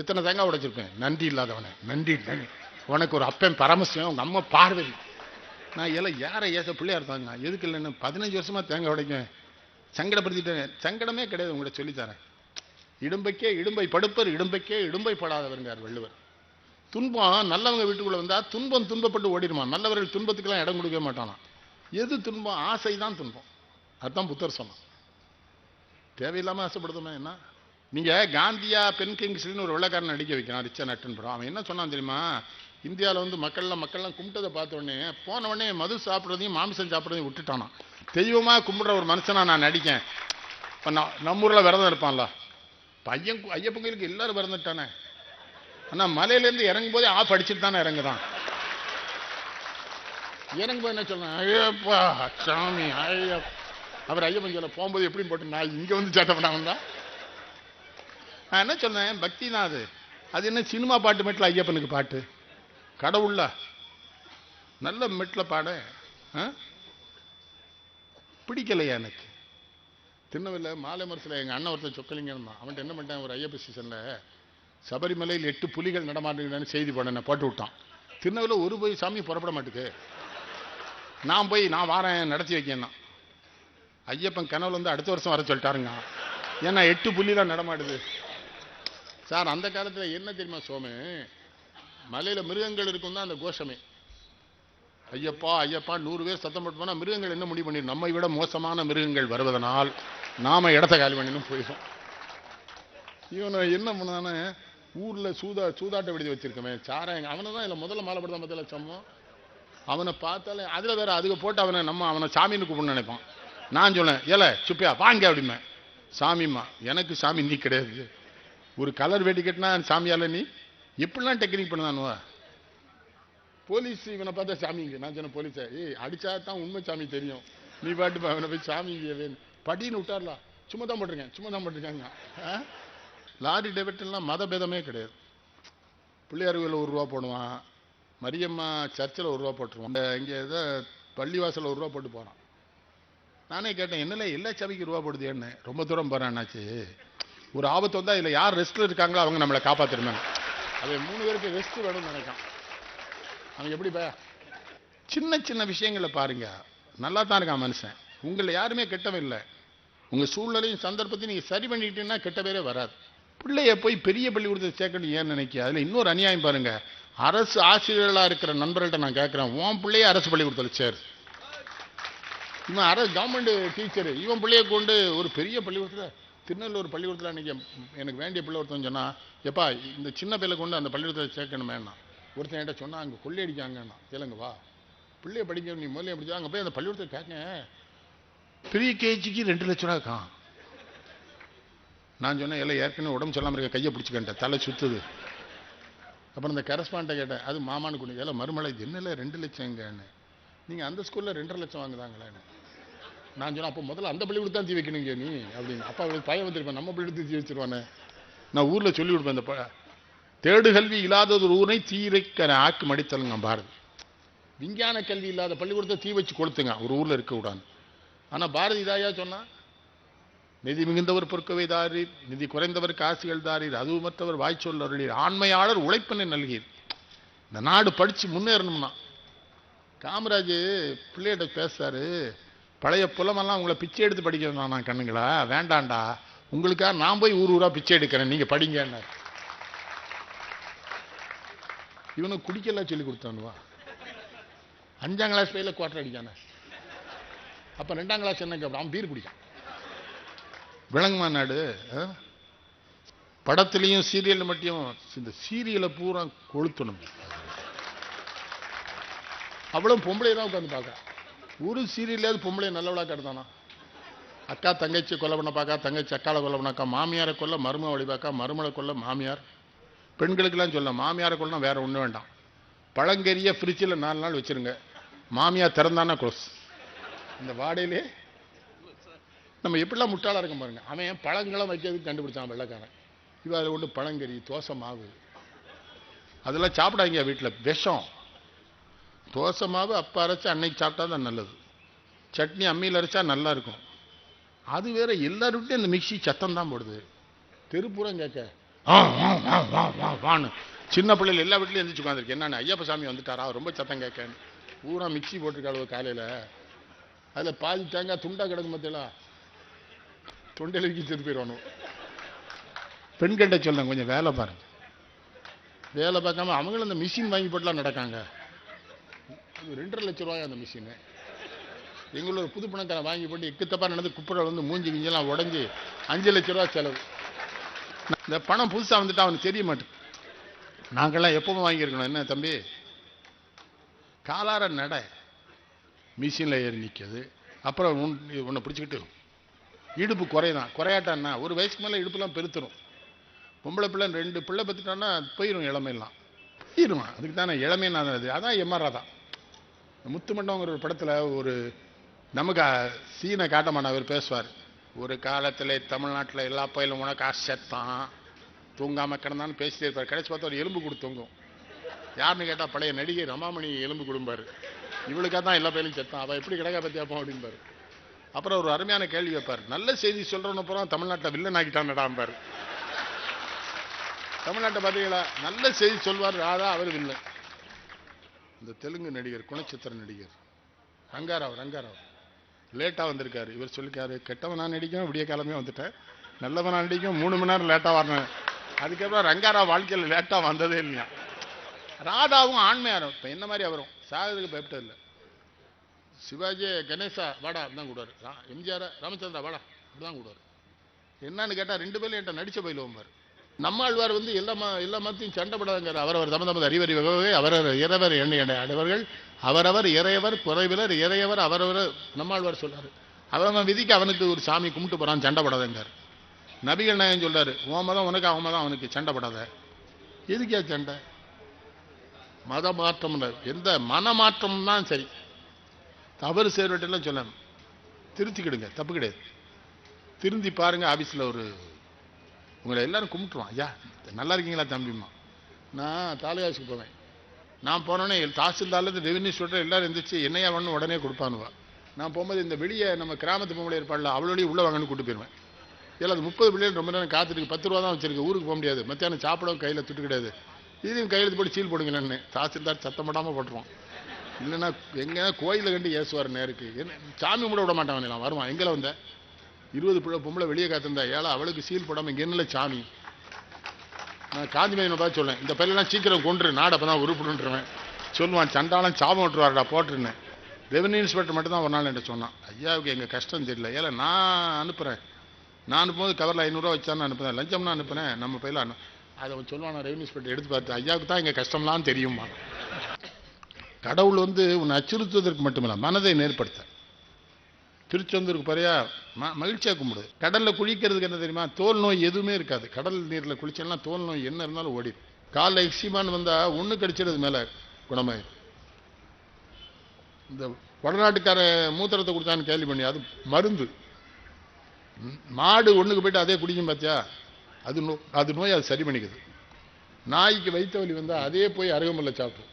எத்தனை தேங்காய் உடைச்சிருப்பேன்? நன்றி இல்லாதவனே நன்றி நன்றி உனக்கு ஒரு அப்பன் பரமசியம் உங்கள் அம்மா பார்வதி நான் எல்லாம் யாரை ஏச பிள்ளையா இருந்தாங்க எதுக்கு இல்லைன்னு பதினஞ்சு வருஷமாக தேங்காய் உடைக்கும் சங்கடப்படுத்திட்டேன். சங்கடமே கிடையாது உங்கள்கிட்ட சொல்லித்தரேன். இடும்பைக்கே இடும்பை படுப்பர் இடும்பைக்கே இடும்பை படாதவருங்கார் வள்ளுவர். துன்பம் நல்லவங்க வீட்டுக்குள்ளே வந்தால் துன்பம் துன்பப்பட்டு ஓடிடுமா? நல்லவர்கள் துன்பத்துக்கெல்லாம் இடம் கொடுக்க மாட்டானா? எது துன்பம்? ஆசை தான் துன்பம். அதுதான் புத்தர் சொன்னான். தேவையில்லாமல் ஆசைப்படுதுமே என்ன? நீங்க காந்தியா பென் கிங்ஸ்லின்னு ஒரு வெள்ளக்காரன் நடிக்க வைக்கிறான் ரிச்சா நட்டன் படம் அவன் என்ன சொன்னான் தெரியுமா? இந்தியாவில் வந்து மக்கள்லாம் மக்கள்லாம் கும்பிட்டதை பார்த்த உடனே போன உடனே மது சாப்பிட்றதையும் மாமிசம் சாப்பிட்றதையும் விட்டுட்டானான் தெய்வமா கும்பிடுற ஒரு மனுஷனாக நான் நடிக்கேன். இப்போ நான் நம்ம ஊரில் விரதம் இருப்பான்ல. பையன் ஐயப்பங்களுக்கு எல்லோரும் விரதட்டானே ஆனால் மலையிலேருந்து இறங்கும் போதே ஆஃப் அடிச்சுட்டு தானே இறங்குதான். இறங்கும் போது என்ன சொல்லணும் ஐயப்பா சாமி ஐயப்பா அவர் ஐயப்பன் சொல்ல போகும்போது எப்படி போட்டு நான் இங்கே வந்து சேட்டை பண்ணாமல் தான் நான் என்ன சொன்னேன் பக்தி தான் அது. அது என்ன சினிமா பாட்டு மெட்டில் ஐயப்பனுக்கு பாட்டு? கடவுள்ல நல்ல மெட்டில் பாட. ஆ? பிடிக்கலையா எனக்கு? திருநெல்வேலியில மாலை மரத்தில் எங்கள் அண்ணன் ஒருத்தன் சொக்கலிங்கன்னு அவன்கிட்ட என்ன பண்ணிட்டேன்? ஒரு ஐயப்ப சீசனில் சபரிமலையில் எட்டு புலிகள் நடமாட்டேங்கிறான்னு செய்தி போட போட்டு விட்டான். திருநெல்வேலியில் ஒரு போய் சாமி புறப்பட மாட்டுக்கு. நான் போய் நான் வாரேன் நடத்தி வைக்கேன்னா. ஐயப்பன் கனவுல வந்து அடுத்த வருஷம் வர சொல்லிட்டாருங்க. ஏன்னா எட்டு புள்ளி தான் நடமாடுது. சார் அந்த காலத்தில் என்ன தெரியுமா சோமு மலையில் மிருகங்கள் இருக்கும் தான் அந்த கோஷமே. ஐயப்பா ஐயப்பா நூறு பேர் சத்தம் போட்டு போனால் மிருகங்கள் என்ன முடிவு பண்ணிடும் நம்மை விட மோசமான மிருகங்கள் வருவதனால் நாம் இடத்த காலி பண்ணிடும் போயிடும் இவனை என்ன பண்ணானே? ஊரில் சூதா சூதாட்ட விடுதி வச்சிருக்கமே. சாராயங்க அவனை தான் இல்லை முதல்ல மாலை படுத்த முதல்ல சம்மம் அவனை பார்த்தாலே அதில் வேற அதுக்கு போட்டு அவனை நம்ம அவனை சாமின்னு கூப்பிடணும்னு நினைப்பான். நான் சொன்னேன் ஏல சுப்பியா வாங்க அப்படிமே சாமிம்மா எனக்கு சாமி நீ கிடையாது. ஒரு கலர் வேட்டி கட்டினா சாமியால நீ எப்படிலாம் டெக்னிக் பண்ணுதானுவா? போலீஸ் இவனை பார்த்தா சாமிங்க நான் சொன்ன போலீஸை ஏய் அடிச்சா தான் உண்மை சாமி தெரியும். நீ பாட்டு அவனை போய் சாமிங்க வேணும் படின்னு விட்டார்லாம் சும்மா தான் போட்டிருக்கேன் சும்மா தான் போட்டிருக்காங்க. ஆ? லாரி டெபிட்லாம் மத பேதமே கிடையாது. பிள்ளையார் கோயிலில் ஒரு ரூபா போடுவான் மரியம்மா சர்ச்சில் ஒரு ரூபா போட்டுருவான். இந்த இங்கே ஏதோ பள்ளிவாசலில் ஒரு ரூபா போட்டு போகிறான் நானே கேட்டேன் என்னல எல்லா சபைக்கு ரூபா போடுது என்ன ரொம்ப தூரம் போகிறேன் என்னாச்சு ஒரு ஆபத்து வந்தால் இதில் யார் ரெஸ்ட்டில் இருக்காங்களோ அவங்க நம்மளை காப்பாற்றிருமே அது மூணு பேருக்கு ரெஸ்ட் வேணும்னு நினைக்கான் அவன் எப்படி பா சின்ன சின்ன விஷயங்களை பாருங்க. நல்லா தான் இருக்கான் மனுஷன். உங்களை யாருமே கெட்டவன் இல்லை. உங்கள் சூழ்நிலையும் சந்தர்ப்பத்தையும் நீங்கள் சரி பண்ணிக்கிட்டீங்கன்னா கெட்ட பேரே வராது. பிள்ளைய போய் பெரிய பள்ளிக்கூடத்தை சேர்க்கணும் ஏன் நினைக்க அதில் இன்னொரு அநியாயம் பாருங்க. அரசு ஆசிரியர்களாக இருக்கிற நண்பர்கள்ட்ட நான் கேட்குறேன் உன் பிள்ளைய அரசு பள்ளிக்கூடத்தில் சேர். இவன் அரசு கவர்மெண்ட் டீச்சரு இவன் பிள்ளைய கொண்டு ஒரு பெரிய பள்ளிக்கூடத்தில் திருநெல்லூர் பள்ளிக்கூடத்தில் அன்றைக்கி எனக்கு வேண்டிய பிள்ளை ஒருத்தன் சொன்னா எப்பா இந்த சின்ன பிள்ளை கொண்டு அந்த பள்ளிக்கூடத்தில் சேர்க்கணுமேண்ணா ஒருத்தன் என்கிட்ட சொன்னா அங்கே கொள்ளையடிக்காங்கன்னா கேளுங்க வா. பிள்ளைய படிக்க நீ முதல்ல படிச்சா அங்கே போய் அந்த பள்ளிக்கூடத்தை கேட்க ப்ரீ கேஜிக்கு ரெண்டு லட்ச ரூபா இருக்கான். நான் சொன்னேன் எல்லாம் ஏற்கனவே உடம்பு சொல்லாமல் இருக்க கையை பிடிச்சிக்கிட்டேன் தலை சுத்துது. அப்புறம் இந்த கரஸ்பாண்டை கேட்டேன் அது மாமான்னு கொண்டு எல்லாம் மறுமலை இது என்னல ரெண்டு லட்சம் எங்கன்னு நீங்கள் அந்த ஸ்கூலில் ரெண்டரை லட்சம் வாங்குதாங்களேன்னு. நான் சொன்னேன் அப்போ முதல்ல அந்த பள்ளிக்கூடம் தான் தீ வைக்கணுங்க நீ அப்படின்னு. அப்பா அவளுக்கு பயம் வந்திருப்பேன் நம்ம பள்ளிக்கூடத்தை தீ வச்சிருவானே. நான் ஊரில் சொல்லி கொடுப்பேன் இந்த தேடு கல்வி இல்லாதது ஒரு ஊரை தீரைக்க ஆக்கு மடித்தலுங்க பாரதி. விஞ்ஞான கல்வி இல்லாத பள்ளிக்கூடத்தை தீ வச்சு கொளுத்துங்க ஒரு ஊரில் இருக்க ஆனால் பாரதி இதாயா சொன்னா நிதி மிகுந்தவர் பொறுக்கவை தாரீர் நிதி குறைந்தவர் காசுகள் தாரீர் அதுவுமற்றவர் வாய்ச்சொல் அருளீர் ஆண்மையாளர் உழைப்பினை நல்கீர். இந்த நாடு படித்து முன்னேறணும்னா. காமராஜ் பிள்ளைகிட்ட பேசுறாரு பழைய புலமெல்லாம் உங்களை பிச்சை எடுத்து படிக்கிறேன் நான் கண்ணுங்களா? வேண்டாண்டா. உங்களுக்காக நான் போய் ஊர் ஊரா பிச்சை எடுக்கிறேன். நீங்க படிங்கன்னாரு இவனுக்கு குடிக்கலாம் சொல்லி கொடுத்தானுவா அஞ்சாம் கிளாஸ் பையில குவார்டர் அடிக்கானே அப்ப ரெண்டாம் கிளாஸ் என்ன கேட்பான்? அவன் பீர் குடிக்கான் விளங்குமா நாடு? படத்துலையும் படத்துலயும் சீரியல் மட்டும் இந்த சீரியலை பூரா கொளுத்தணும். அவளும் பொம்பளை தான் உட்காந்து பார்க்க ஒரு சீரியல்லையாவது பொம்பளை நல்லவளாக கிடந்தானா அக்கா தங்கச்சி கொலை பண்ண பார்க்கா தங்கச்சி அக்காவை கொலை பண்ணாக்கா மாமியாரை கொல்ல மரும வழி பார்க்கா மருமலை கொல்ல மாமியார். பெண்களுக்கெல்லாம் சொல்ல மாமியாரை கொல்லனா வேற ஒன்றும் வேண்டாம். பழங்கறிய ஃப்ரிட்ஜில் நாலு நாள் வச்சுருங்க. மாமியார் திறந்தானா க்ளோஸ் இந்த வாடையிலே நம்ம எப்படிலாம் முட்டாளாக இருக்க பாருங்க. அவன் பழங்களாம் வைக்கிறதுக்கு கண்டுபிடிச்சான் வெள்ளக்காரன். இவன் அதில் கொண்டு பழங்கறி தோசை மாவு. அதெல்லாம் சாப்பிடாங்க வீட்டில் விஷம். தோசை மாவு அப்போ அரைச்சி அன்னைக்கு சாப்பிட்டா தான் நல்லது. சட்னி அம்மியில் அரைச்சா நல்லா இருக்கும். அது வேற எல்லாருக்கிட்டையும் அந்த மிக்ஸி சத்தம் தான் போடுது. தெருப்புறம் கேட்க ஆ, வா, வா, வான்னு. சின்ன பிள்ளைகள் எல்லா வீட்லையும் எந்திரிச்சு உட்காந்துருக்கு என்னன்னு ஐயப்ப சாமி வந்துட்டாரா? ரொம்ப சத்தம் கேட்கன்னு பூரா மிக்ஸி போட்டிருக்காளு காலையில். அதில் பாதி தேங்காய் துண்டா கிடக்கும் பார்த்தீங்களா தொண்டையில் வீக்கி செத்து பெண்கிட்ட சொல்லுங்க கொஞ்சம் வேலை பாருங்க. வேலை பார்க்காம அவங்களும் அந்த மிஷின் வாங்கி போட்டுலாம் நடக்காங்க. ரெண்டரை லட்ச ரூபாய் அந்த மிஷினு எங்களோட புது பணக்காரன் வாங்கி போட்டு எக்குத்தப்பா நடந்து குப்பரை வந்து மூஞ்சி கிஞ்செல்லாம் உடஞ்சி அஞ்சு லட்ச ரூபா செலவு. இந்த பணம் புதுசாக வந்துட்டு அவனுக்கு தெரிய மாட்டேன். நாங்கள்லாம் எப்பவும் வாங்கியிருக்கணும். என்ன தம்பி? காலார நட மிஷினில் ஏறி நிற்கிது அப்புறம் உன் உன்னை பிடிச்சிக்கிட்டு இடுப்பு குறையுதான் குறையாட்டான்னா ஒரு வயசுக்கு மேலே இடுப்புலாம் பெருத்துரும். பொம்பளை பிள்ளை ரெண்டு பிள்ளை பற்றிட்டோன்னா போயிடும் இளமையெல்லாம். போயிடுவான் அதுக்கு தானே இளமையான அதுதான் அதான் தான். முத்துமண்டங்கிற ஒரு படத்தில் ஒரு நமக்கு அஹ், சீனை காட்டமான அவர் பேசுவார். ஒரு காலத்தில் தமிழ்நாட்டில் எல்லா பயிலும் உனக்கு செத்தான் தூங்காமல் கிடந்தான்னு பேசிட்டே இருப்பார். கடைசி பார்த்தா ஒரு எலும்பு கொடு தூங்கும். யாருன்னு கேட்டால் பழைய நடிகை ரமாமணி எலும்பு கொடும்பார். இவளுக்காக தான் எல்லா பயிலும் செத்தான். அவள் எப்படி கிடக்கா பற்றியாப்போம் அப்படின்பார் அப்புறம் ஒரு அருமையான கேள்வி வைப்பார் நல்ல செய்தி சொல்றவன அப்புறம் தமிழ்நாட்டில் வில்லன் ஆகிட்டான்டாம்பார் தமிழ்நாட்டை பார்த்தீங்களா? நல்ல செய்தி சொல்வார் ராதா அவர் வில்லன் இந்த தெலுங்கு நடிகர் குணச்சித்திர நடிகர். ரங்காராவ் ரங்காராவ். லேட்டாக வந்திருக்காரு. இவர் சொல்லிக்காரு கெட்டவன் நான் நடிக்கும் விடிய காலமே வந்துட்டேன். நல்லவன் நான் நடிக்கும் மூணு மணி நேரம் லேட்டாக வரணும். அதுக்கப்புறம் ரங்காராவ் வாழ்க்கையில் லேட்டாக வந்ததே இல்லையா? ராதாவும் ஆண்மையாரும். இப்போ என்ன மாதிரி அவரும்? சாகிறதுக்கு பயப்பட்டதில்லை சிவாஜி கணேசா வாடா தான் கூடுவார். எம்ஜிஆர் ராமச்சந்திரா வாடா அப்படிதான் கூடுவார். என்னன்னு கேட்டால் ரெண்டு பேரும் என்கிட்ட நடிச்ச பயிலுவோம் நம்மாழ்வார் வந்து எல்லா ம எல்லா மதத்தையும் சண்டைப்படாதங்கிற அவரவர் தம தமது அறிவறி வகவே அவரவர் இறைவர் எண்ணெய் அடைவர்கள் அவரவர் இறையவர் குறைவிலர் இறையவர் அவரவர் நம்மாழ்வார் சொல்றாரு. அவன் விதிக்கு அவனுக்கு ஒரு சாமி கும்பிட்டு போறான் சண்டைப்படாதங்கார் நபிகள் நாயன் சொல்றாரு உன் மதம் உனக்கு அவன் மதம் அவனுக்கு சண்டைப்படாத எதுக்கே சண்டை? மத மாற்றம் இல்லை. எந்த மன மாற்றம் தான் சரி. தவறு செய்வட்டெல்லாம் சொல்ல திருத்திக்கிடுங்க தப்பு கிடையாது. திருந்தி பாருங்க ஆஃபீஸில் ஒரு உங்களை எல்லாரும் கும்பிட்டுருவான். ஐயா நல்லா இருக்கீங்களா தம்பிம்மா நான் தாலுகாசுக்கு போவேன். நான் போனோடனே தாசில்தார்லேருந்து ரெவென்யூ சொல்கிற எல்லாரும் எந்திரிச்சு என்னையா வேணும் உடனே கொடுப்பானுவா. நான் போகும்போது இந்த வெளியே நம்ம கிராமத்து பொம்பளை இருப்பாள்ல அவளோடய உள்ளே வாங்கன்னு கூட்டு போயிடுவேன் இல்லை அது முப்பது பிள்ளைகள் ரொம்ப நேரம் காத்துட்டு பத்து ரூபா தான் வச்சிருக்கு. ஊருக்கு போக முடியாது. மத்தியானம் சாப்பிடவும் கையில் துட்டு கிடையாது. இதையும் கையெழுத்து போட்டு சீல் போடுங்களேன்னு தாசில்தார் சத்தம் போடாமல் போட்டுருவோம் இல்லைன்னா எங்கே கோயிலில் கண்டு ஏசுவார் நேருக்கு. என்ன சாமி கும்பிட விட மாட்டான் எல்லாம் வருவான். எங்கே வந்தேன் இருபது பிள்ளை பொம்பளை வெளியே காத்திருந்தா ஏழை அவளுக்கு சீல் போடாமல் இங்கே என்ன சாமி? நான் காந்திமதியை பார்த்து சொல்லேன் இந்த பையெல்லாம் சீக்கிரம் கொண்டு நாடு அப்போ தான் உருப்பிடுன்றவன். சொல்லுவான் சண்டாலம் சாபம் விட்டுருவாருடா போட்டுருந்தேன் ரெவன்யூ இன்ஸ்பெக்டர் மட்டும் தான் ஒரு நாள் என்கிட்ட சொன்னான். ஐயாவுக்கு எங்கள் கஷ்டம் தெரியல. ஏல நான் அனுப்புகிறேன் நான் அனுப்பும்போது கவரில் ஐநூறுரூவா வச்சான்னு அனுப்புனேன் லஞ்சம்னா அனுப்புனேன் நம்ம பையில அதை அவன் சொல்லுவான் நான் ரெவன்யூ இன்ஸ்பெக்டர் எடுத்து பார்த்து ஐயாவுக்கு தான் எங்கள் கஷ்டம்லாம் தெரியுமா கடவுள் வந்து உன்னை அச்சுறுத்துவதற்கு மட்டுமில்ல மனதை நேர்படுத்த திருச்செந்தூருக்கு பறையா? ம மகிழ்ச்சியாக கும்பிடு. கடலில் குளிக்கிறதுக்கு என்ன தெரியுமா? தோல் நோய் எதுவுமே இருக்காது. கடல் நீரில் குளிச்சோம்னா தோல் நோய் என்ன இருந்தாலும் ஓடிடும் காலில் எக்ஸிமான் வந்தால் ஒன்று கடிச்சிடுது மேலே குணமாயிடும் இந்த வடநாட்டுக்கார மூத்திரத்தை கொடுத்தான்னு கேள்வி பண்ணி அது மருந்து. மாடு ஒண்ணுக்கு போயிட்டு அதே குடிக்கும் பார்த்தியா அது நோ அது நோய் அது சரி பண்ணிக்குது. நாய்க்கு வைத்த வலி வந்தால் அதே போய் அருகம்புல்ல சாப்பிடும்.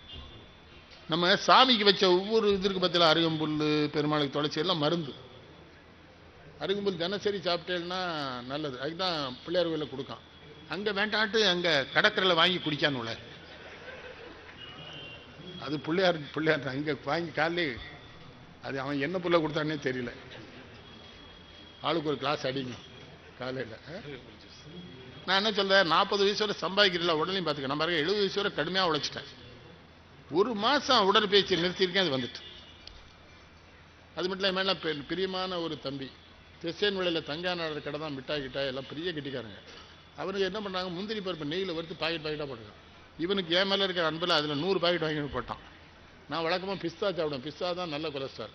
நம்ம சாமிக்கு வச்ச ஒவ்வொரு இதற்கு பற்றில அருகம்புல் பெருமாளுக்கு தொலைச்சி எல்லாம் மருந்து. அருகம்புல் தினசரி சாப்பிட்டேன்னா நல்லது. அதுக்கு தான் பிள்ளையார் கோயிலில் கொடுக்கான். அங்கே வேண்டாட்டு அங்கே கடற்கரையில் வாங்கி குடிக்கானுல. அது பிள்ளையார் பிள்ளையார் தான். இங்கே வாங்கி காலே அது அவன் என்ன புள்ள கொடுத்தானே தெரியல. ஆளுக்கு ஒரு கிளாஸ் அடிங்க. காலையில் நான் என்ன சொல்கிறேன் நாற்பது வயசு வரை சம்பாதிக்கிறல உடனே பார்த்துக்க. நம்ம எழுபது வயசு வரை கடுமையாக உழைச்சிட்டேன். ஒரு மாதம் உடற்பயிற்சி நிறுத்தியிருக்கேன் அது வந்துட்டு. அது மட்டும் இல்லாமல் பெ- பிரியமான ஒரு தம்பி. திசையன் விலையில் தங்கா நாடர் கடை தான் மிட்டாய் கிட்டாய் எல்லாம் பெரிய கட்டிக்காரங்க. அவனுக்கு என்ன பண்ணாங்க முந்திரி பருப்பு நெய்யில் வறுத்து பாக்கெட் பாக்கெட்டாக போட்டுருக்கான் இவனுக்கு ஏன் மேலே இருக்கிற அன்பில் அதில் நூறு பாக்கெட் வாங்கி போட்டான். நான் வழக்கமாக பிஸ்தா சாப்பிடுவேன். பிஸ்தா தான் நல்ல கொலஸ்ட்ரால்.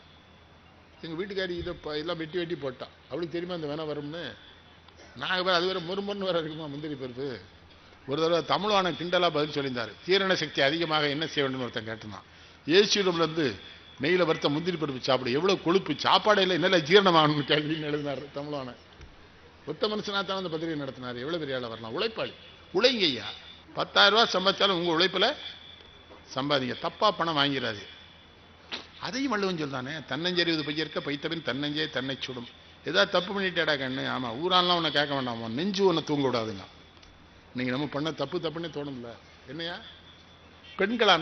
எங்கள் வீட்டுக்காரி இதை ப- எல்லாம் வெட்டி வெட்டி போட்டான். அவளுக்கு தெரியுமா இந்த வேணா வரும்னு? நாங்கள் வேறு அது வேறு முறுமுறுன்னு வேறு இருக்குமா முந்திரி பருப்பு? ஒரு தடவை தமிழான கிண்டலாக பதில் சொல்லியிருந்தார். தீரண சக்தி அதிகமாக என்ன செய்ய வேண்டும் ஒருத்தன் கேட்டிருந்தான். ஏசியிடம்லேருந்து நெய்யில் வறுத்த முந்திரி பருப்பு சாப்பிடு எவ்வளோ கொழுப்பு சாப்பாடையில் என்னென்ன ஜீரணமாகணும்னு கேள்வின்னு எழுதினார் தமிழான ஒத்த மனுஷனா தான் அந்த பத்திரிகை நடத்தினார். எவ்வளோ பெரிய ஆளாக வரலாம்? உழைப்பாளி. உழைங்க ஐயா பத்தாயிரம் ரூபாய் சம்பாதிச்சாலும் உங்கள் உழைப்பில் சம்பாதிங்க. தப்பாக பணம் வாங்கிடாது அதையும் வள்ளுவன் சொல்தானே தன்னஞ்சறிவது பையற்க பைத்தபின் தன்னஞ்சே தன்னை சுடும். ஏதாவது தப்பு பண்ணிட்டேடா கண்ணு. ஆமாம் ஊரான்லாம் உன்னை கேட்க வேண்டாமா? நெஞ்சு ஒன்று தூங்க விடாதுங்க. நீங்க நம்ம பண்ண தப்பு தப்புன்னே தோணும்ல. என்னையா பெண்களை